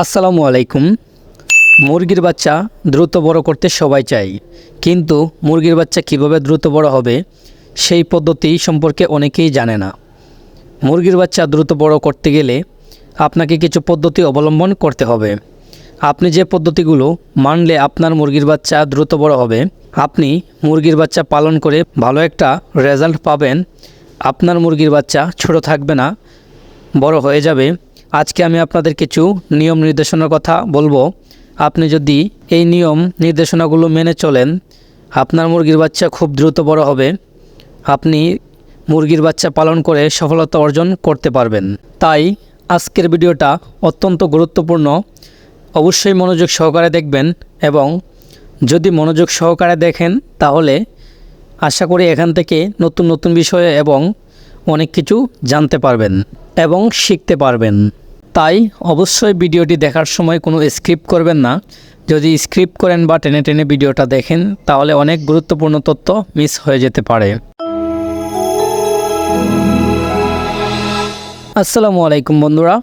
আসসালামু আলাইকুম। মুরগির বাচ্চা দ্রুত বড় করতে সবাই চাই কিন্তু মুরগির বাচ্চা কীভাবে দ্রুত বড় হবে সেই পদ্ধতি সম্পর্কে অনেকেই জানে না। মুরগির বাচ্চা দ্রুত বড় করতে গেলে আপনাকে কিছু পদ্ধতি অবলম্বন করতে হবে। আপনি যে পদ্ধতিগুলো মানলে আপনার মুরগির বাচ্চা দ্রুত বড় হবে, আপনি মুরগির বাচ্চা পালন করে ভালো একটা রেজাল্ট পাবেন। আপনার মুরগির বাচ্চা ছোট থাকবে না, বড় হয়ে যাবে। আজকে আমি আপনাদের কিছু নিয়ম নির্দেশনার কথা বলব। আপনি যদি এই নিয়ম নির্দেশনাগুলো মেনে চলেন, আপনার মুরগির বাচ্চা খুব দ্রুত বড় হবে। আপনি মুরগির বাচ্চা পালন করে সফলতা অর্জন করতে পারবেন। তাই আজকের ভিডিওটা অত্যন্ত গুরুত্বপূর্ণ। অবশ্যই মনোযোগ সহকারে দেখবেন এবং যদি মনোযোগ সহকারে দেখেন, তাহলে আশা করি এখান থেকে নতুন নতুন বিষয়ে এবং অনেক কিছু জানতে পারবেন এবং শিখতে পারবেন। তাই অবশ্যই ভিডিওটি দেখার সময় কোনো স্ক্রিপ্ট করবেন না। যদি স্ক্রিপ্ট করেন বা টেনে টেনে ভিডিওটা দেখেন, তাহলে অনেক গুরুত্বপূর্ণ তথ্য মিস হয়ে যেতে পারে। আসসালামু আলাইকুম বন্ধুরা,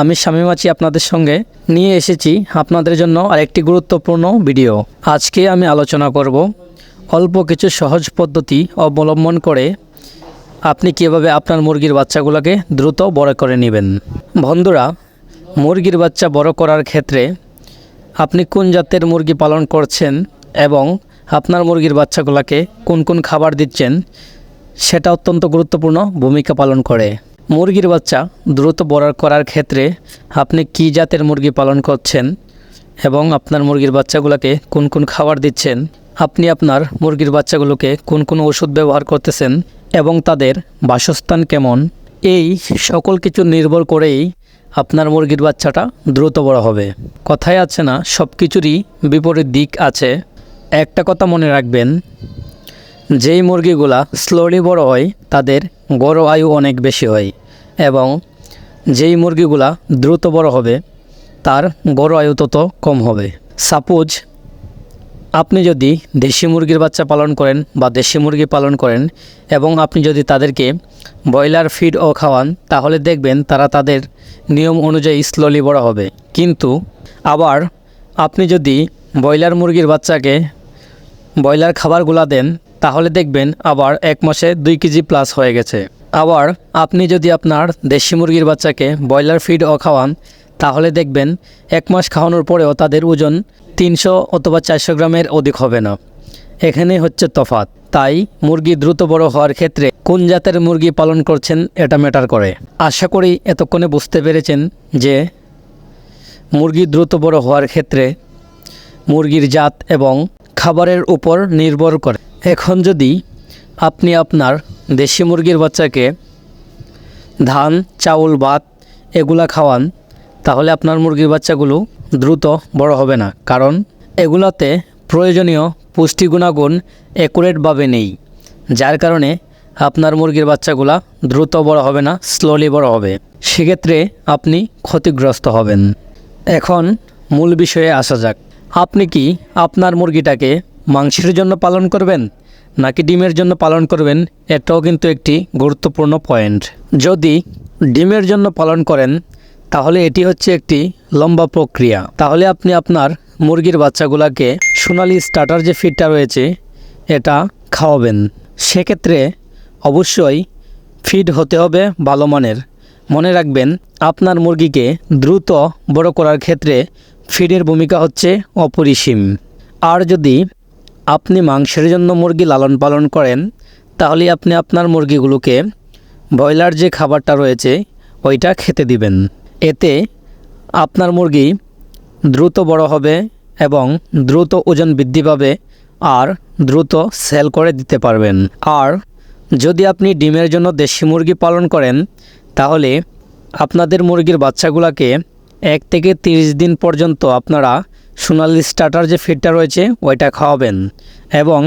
আমি আছি আপনাদের সঙ্গে। নিয়ে এসেছি আপনাদের জন্য আরেকটি গুরুত্বপূর্ণ ভিডিও। আজকে আমি আলোচনা করব অল্প কিছু সহজ পদ্ধতি অবলম্বন করে আপনি কীভাবে আপনার মুরগির বাচ্চাগুলোকে দ্রুত বড় করে নেবেন? বন্ধুরা, মুরগির বাচ্চা বড় করার ক্ষেত্রে আপনি কোন জাতের মুরগি পালন করছেন এবং আপনার মুরগির বাচ্চাগুলোকে কোন কোন খাবার দিচ্ছেন, সেটা অত্যন্ত গুরুত্বপূর্ণ ভূমিকা পালন করে। মুরগির বাচ্চা দ্রুত বড় করার ক্ষেত্রে আপনি কী জাতের মুরগি পালন করছেন এবং আপনার মুরগির বাচ্চাগুলোকে কোন কোন খাবার দিচ্ছেন, আপনি আপনার মুরগির বাচ্চাগুলোকে কোন কোন ওষুধ ব্যবহার করতেছেন এবং তাদের বাসস্থান কেমন? এই সকল কিছু নির্ভর করেই আপনার মুরগির বাচ্চাটা দ্রুত বড় হবে। কথায় আছে না সব কিছুরই বিপরীত দিক আছে। একটা কথা মনে রাখবেন, যেই মুরগিগুলা স্লোলি বড় হয়, তাদের গড় আয়ু অনেক বেশি হয় এবং যেই মুরগিগুলা দ্রুত বড় হবে, তার গড় আয়ু তত কম হবে। সাপোজ আপনি যদি দেশি মুরগির বাচ্চা পালন করেন বা দেশি মুরগি পালন করেন এবং আপনি যদি তাদেরকে ব্রয়লার ফিড ও খাওয়ান, তাহলে দেখবেন তারা তাদের নিয়ম অনুযায়ী স্লোলি বড় হবে। কিন্তু আবার আপনি যদি ব্রয়লার মুরগির বাচ্চাকে ব্রয়লার খাবারগুলা দেন, তাহলে দেখবেন আবার এক মাসে দুই কেজি প্লাস হয়ে গেছে। আবার আপনি যদি আপনার দেশি মুরগির বাচ্চাকে ব্রয়লার ফিড ও খাওয়ান তাহলে দেখবেন এক মাস খাওয়ানোর পরেও তাদের ওজন তিনশো অথবা চারশো গ্রামের অধিক হবে না। এখানে হচ্ছে তফাত তাই মুরগি দ্রুত বড় হওয়ার ক্ষেত্রে কোন জাতের মুরগি পালন করছেন এটা ম্যাটার করে। আশা করি এতক্ষণে বুঝতে পেরেছেন যে মুরগি দ্রুত বড় হওয়ার ক্ষেত্রে মুরগির জাত এবং খাবারের উপর নির্ভর করে। এখন যদি আপনি আপনার দেশি মুরগির বাচ্চাকে ধান, চাউল, ভাত এগুলা খাওয়ান তাহলে আপনার মুরগির বাচ্চাগুলো দ্রুত বড় হবে না। কারণ এগুলাতে প্রয়োজনীয় পুষ্টি গুণাগুণ অ্যাকুরেটভাবে নেই, যার কারণে আপনার মুরগির বাচ্চাগুলা দ্রুত বড় হবে না স্লোলি বড় হবে। সেক্ষেত্রে আপনি ক্ষতিগ্রস্ত হবেন। এখন মূল বিষয়ে আসা যাক। আপনি কি আপনার মুরগিটাকে মাংসের জন্য পালন করবেন, নাকি ডিমের জন্য পালন করবেন? এটাও কিন্তু একটি গুরুত্বপূর্ণ পয়েন্ট যদি ডিমের জন্য পালন করেন তাহলে এটি হচ্ছে একটি লম্বা প্রক্রিয়া। তাহলে আপনি আপনার মুরগির বাচ্চাগুলোকে সোনালি স্টার্টার যে ফিডটা রয়েছে, এটা খাওয়াবেন। সেক্ষেত্রে অবশ্যই ফিড হতে হবে ভালো মানের। মনে রাখবেন, আপনার মুরগিকে দ্রুত বড় করার ক্ষেত্রে ফিডের ভূমিকা হচ্ছে অপরিসীম। আর যদি আপনি মাংসের জন্য মুরগি লালন পালন করেন, তাহলে আপনি আপনার মুরগিগুলোকে ব্রয়লার যে খাবারটা রয়েছে, ওইটা খেতে দিবেন। এতে আপনার মুরগি দ্রুত বড় হবে এবং দ্রুত ওজন বৃদ্ধি পাবে আর দ্রুত সেল করে দিতে পারবেন। আর যদি আপনি ডিমের জন্য দেশি মুরগি পালন করেন, তাহলে আপনাদের মুরগির বাচ্চাগুলোকে এক থেকে তিরিশ দিন পর্যন্ত আপনারা সোনালি স্টার্টার যে ফিডটা রয়েছে, ওইটা খাওয়াবেন এবং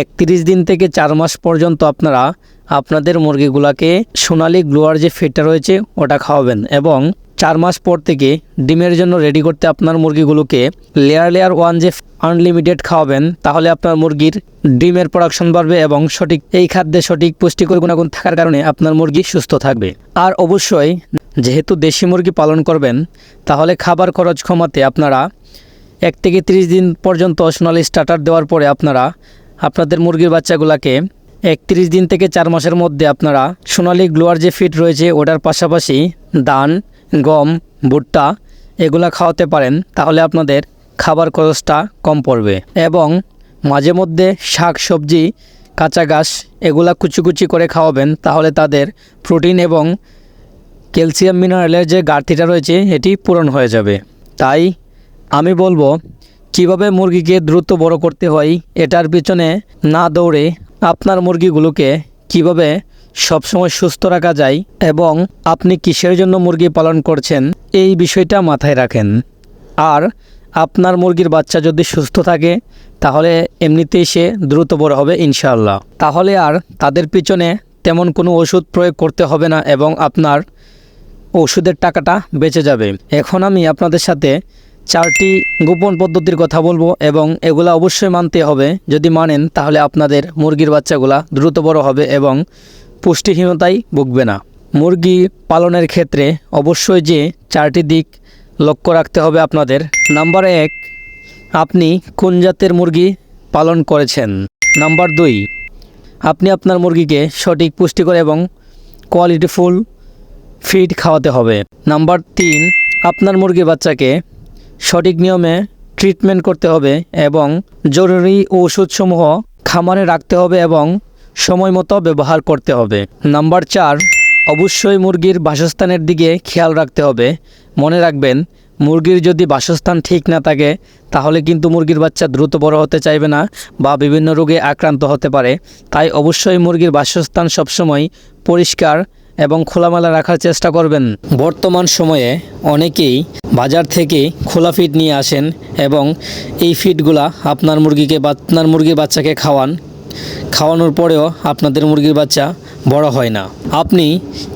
একত্রিশ দিন থেকে চার মাস পর্যন্ত আপনারা আপনাদের মুরগিগুলোকে সোনালি গ্লোয়ার যে ফিডটা রয়েছে, ওটা খাওয়াবেন এবং চার মাস পর থেকে ডিমের জন্য রেডি করতে আপনার মুরগিগুলোকে লেয়ার লেয়ার ওয়ান যে আনলিমিটেড খাওয়াবেন, তাহলে আপনার মুরগির ডিমের প্রোডাকশন বাড়বে এবং সঠিক এই খাদ্যে সঠিক পুষ্টিকর গুণাগুণ থাকার কারণে আপনার মুরগি সুস্থ থাকবে। আর অবশ্যই যেহেতু দেশি মুরগি পালন করবেন, তাহলে খাবার খরচ কমাতে আপনারা এক থেকে ত্রিশ দিন পর্যন্ত সোনালি স্টার্টার দেওয়ার পরে আপনারা আপনাদের মুরগির বাচ্চাগুলোকে একত্রিশ দিন থেকে চার মাসের মধ্যে আপনারা সোনালি গ্লোয়ার যে ফিট রয়েছে, ওটার পাশাপাশি ধান গম, ভুট্টা এগুলা খাওয়াতে পারেন, তাহলে আপনাদের খাবার খরচটা কম পড়বে। এবং মাঝে মধ্যে শাক, সবজি, কাঁচা ঘাস এগুলা কুচি কুচি করে খাওয়াবেন, তাহলে তাদের প্রোটিন এবং ক্যালসিয়াম মিনারেলের যে ঘাটতিটা রয়েছে, এটি পূরণ হয়ে যাবে। তাই আমি বলব, কীভাবে মুরগিকে দ্রুত বড় করতে হয়, এটার পিছনে না দৌড়ে আপনার মুরগিগুলোকে কীভাবে সবসময় সুস্থ রাখা যায় এবং আপনি কিসের জন্য মুরগি পালন করছেন এই বিষয়টা মাথায় রাখেন। আর আপনার মুরগির বাচ্চা যদি সুস্থ থাকে, তাহলে এমনিতেই সে দ্রুত বড় হবে ইনশাআল্লাহ। তাহলে আর তাদের পিছনে তেমন কোনো ওষুধ প্রয়োগ করতে হবে না এবং আপনার ওষুধের টাকাটা বেঁচে যাবে। এখন আমি আপনাদের সাথে চারটি গোপন পদ্ধতির কথা বলব এবং এগুলা অবশ্যই মানতে হবে। যদি মানেন, তাহলে আপনাদের মুরগির বাচ্চাগুলা দ্রুত বড় হবে এবং পুষ্টিহীনতায় ভুগবে না। মুরগি পালনের ক্ষেত্রে অবশ্যই যে চারটি দিক লক্ষ্য রাখতে হবে আপনাদের। নাম্বার এক, আপনি কোন জাতের মুরগি পালন করেছেন? নাম্বার দুই, আপনি আপনার মুরগিকে সঠিক, পুষ্টিকর এবং কোয়ালিটিফুল ফিড খাওয়াতে হবে। নাম্বার তিন, আপনার মুরগি বাচ্চাকে সঠিক নিয়মে ট্রিটমেন্ট করতে হবে এবং জরুরি ওষুধসমূহ খামারে রাখতে হবে এবং সময় মতো ব্যবহার করতে হবে। নাম্বার চার, অবশ্যই মুরগির বাসস্থানের দিকে খেয়াল রাখতে হবে। মনে রাখবেন, মুরগির যদি বাসস্থান ঠিক না থাকে, তাহলে কিন্তু মুরগির বাচ্চা দ্রুত বড় হতে চাইবে না বা বিভিন্ন রোগে আক্রান্ত হতে পারে। তাই অবশ্যই মুরগির বাসস্থান সবসময় পরিষ্কার এবং খোলামেলা রাখার চেষ্টা করবেন। বর্তমান সময়ে অনেকেই বাজার থেকে খোলা ফিড নিয়ে আসেন এবং এই ফিডগুলা আপনার মুরগিকে বা আপনার মুরগির বাচ্চাকে খাওয়ান। খাওয়ানোর পরেও আপনাদের মুরগির বাচ্চা বড় হয় না। আপনি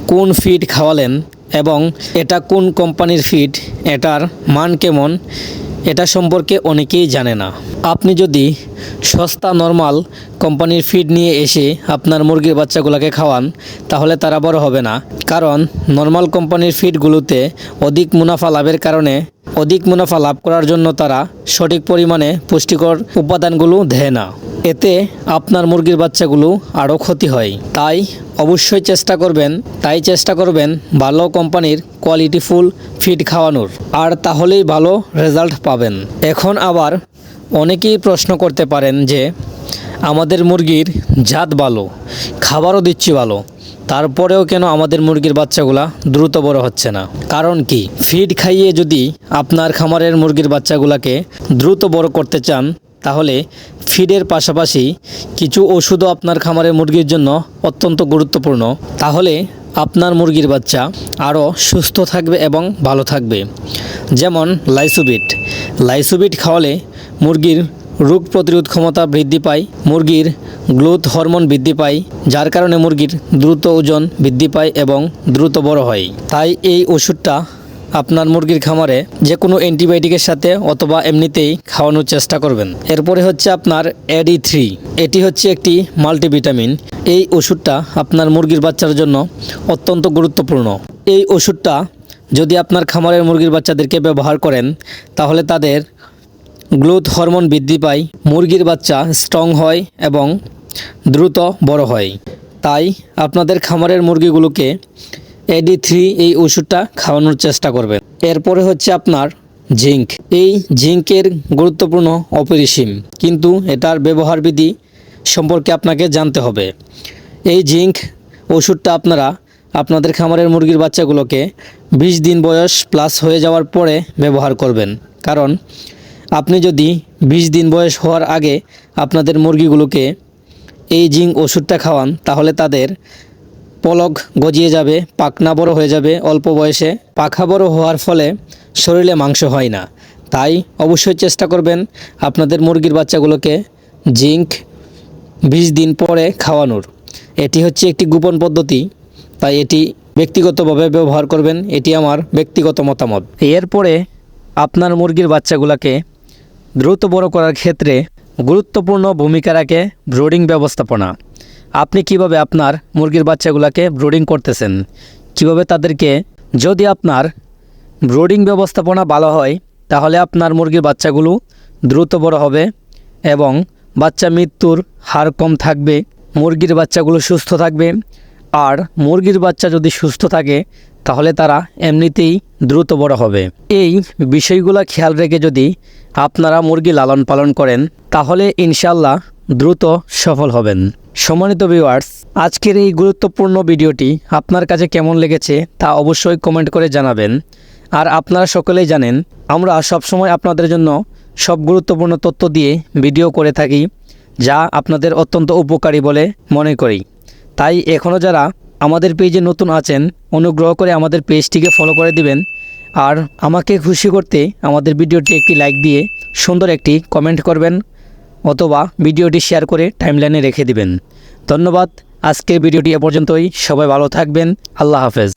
কোন ফিড খাওয়ালেন এবং এটা কোন কোম্পানির ফিড এটার মান কেমন, এটা সম্পর্কে অনেকেই জানে না। আপনি যদি সস্তা, নর্মাল কোম্পানির ফিড নিয়ে এসে আপনার মুরগির বাচ্চাগুলোকে খাওয়ান, তাহলে তারা বড় হবে না। কারণ নর্মাল কোম্পানির ফিডগুলোতে অধিক মুনাফা লাভের কারণে অধিক মুনাফা লাভ করার জন্য তারা সঠিক পরিমাণে পুষ্টিকর উপাদানগুলো দেয় না। এতে আপনার মুরগির বাচ্চাগুলো আরও ক্ষতি হয়। তাই অবশ্যই চেষ্টা করবেন, তাই চেষ্টা করবেন ভালো কোম্পানির কোয়ালিটিফুল ফিড খাওয়ানোর। আর তাহলেই ভালো রেজাল্ট পাবেন। এখন আবার অনেকেই প্রশ্ন করতে পারেন যে, আমাদের মুরগির জাত ভালো, খাবারও দিচ্ছি ভালো, তারপরেও কেন আমাদের মুরগির বাচ্চাগুলা দ্রুত বড় হচ্ছে না? কারণ কি? ফিড খাইয়ে যদি আপনার খামারের মুরগির বাচ্চাগুলাকে দ্রুত বড় করতে চান, তাহলে ফিডের পাশাপাশি কিছু ওষুধও আপনার খামারের মুরগির জন্য অত্যন্ত গুরুত্বপূর্ণ। তাহলে আপনার মুরগির বাচ্চা আরও সুস্থ থাকবে এবং ভালো থাকবে। যেমন লাইসোবিট। লাইসোবিট খাওয়ালে মুরগির রোগ প্রতিরোধ ক্ষমতা বৃদ্ধি পায়, মুরগির গ্রোথ হরমোন বৃদ্ধি পায়, যার কারণে মুরগির দ্রুত ওজন বৃদ্ধি পায় এবং দ্রুত বড় হয়। তাই এই ওষুধটা আপনার মুরগির খামারে যে কোনো অ্যান্টিবায়োটিকের সাথে অথবা এমনিতেই খাওয়ানোর চেষ্টা করবেন। এরপরে হচ্ছে আপনার এডি থ্রি। এটি হচ্ছে একটি মাল্টিভিটামিন। এই ওষুধটা আপনার মুরগির বাচ্চার জন্য অত্যন্ত গুরুত্বপূর্ণ। এই ওষুধটা যদি আপনার খামারের মুরগির বাচ্চাদেরকে ব্যবহার করেন, তাহলে তাদের গ্রোথ হরমোন বৃদ্ধি পায়, মুরগির বাচ্চা স্ট্রং হয় এবং দ্রুত বড় হয়। তাই আপনাদের খামারের মুরগিগুলোকে এডি থ্রি এই ওষুধটা খাওয়ানোর চেষ্টা করবেন। এরপরে হচ্ছে আপনার জিঙ্ক। এই জিঙ্কের গুরুত্বপূর্ণ অপরিসীম, কিন্তু এটার ব্যবহার বিধি সম্পর্কে আপনাকে জানতে হবে। এই জিঙ্ক ওষুধটা আপনারা আপনাদের খামারের মুরগির বাচ্চাগুলোকে বিশ দিন বয়স প্লাস হয়ে যাওয়ার পরে ব্যবহার করবেন। কারণ আপনি যদি বিশ দিন বয়স হওয়ার আগে আপনাদের মুরগিগুলোকে এই জিঙ্ক ওষুধটা খাওয়ান, তাহলে তাদের পলক গজিয়ে যাবে পাকনা বড় হয়ে যাবে অল্প বয়সে। পাখা বড় হওয়ার ফলে শরীরে মাংস হয় না। তাই অবশ্যই চেষ্টা করবেন আপনাদের মুরগির বাচ্চাগুলোকে জিঙ্ক বিশ দিন পরে খাওয়ানোর। এটি হচ্ছে একটি গোপন পদ্ধতি, তাই এটি ব্যক্তিগতভাবে ব্যবহার করবেন। এটি আমার ব্যক্তিগত মতামত। এরপরে আপনার মুরগির বাচ্চাগুলোকে দ্রুত বড় করার ক্ষেত্রে গুরুত্বপূর্ণ ভূমিকা রাখে ব্রোডিং ব্যবস্থাপনা। আপনি কীভাবে আপনার মুরগির বাচ্চাগুলোকে ব্রোডিং করতেছেন? কীভাবে তাদেরকে যদি আপনার ব্রোডিং ব্যবস্থাপনা ভালো হয়, তাহলে আপনার মুরগির বাচ্চাগুলো দ্রুত বড় হবে এবং বাচ্চা মৃত্যুর হার কম থাকবে, মুরগির বাচ্চাগুলো সুস্থ থাকবে। আর মুরগির বাচ্চা যদি সুস্থ থাকে তাহলে তারা এমনিতেই দ্রুত বড় হবে। এই বিষয়গুলো খেয়াল রেখে যদি আপনারা মুরগি লালন পালন করেন, তাহলে ইনশাল্লাহ দ্রুত সফল হবেন। সম্মানিত ভিউয়ার্স আজকের এই গুরুত্বপূর্ণ ভিডিওটি আপনার কাছে কেমন লেগেছে তা অবশ্যই কমেন্ট করে জানাবেন। আর আপনারা সকলেই জানেন, আমরা সবসময় আপনাদের জন্য সব গুরুত্বপূর্ণ তথ্য দিয়ে ভিডিও করে থাকি, যা আপনাদের অত্যন্ত উপকারী বলে মনে করি। তাই এখনও যারা আমাদের পেজে নতুন আছেন, অনুগ্রহ করে আমাদের পেজটিকে ফলো করে দিবেন। আর আমাকে খুশি করতে আমাদের ভিডিওটি একটি লাইক দিয়ে সুন্দর একটি কমেন্ট করবেন অথবা ভিডিওটি শেয়ার করে টাইমলাইনে রেখে দিবেন। ধন্যবাদ, আজকের ভিডিওটি এ পর্যন্তই। সবাই ভালো থাকবেন। আল্লাহ হাফেজ।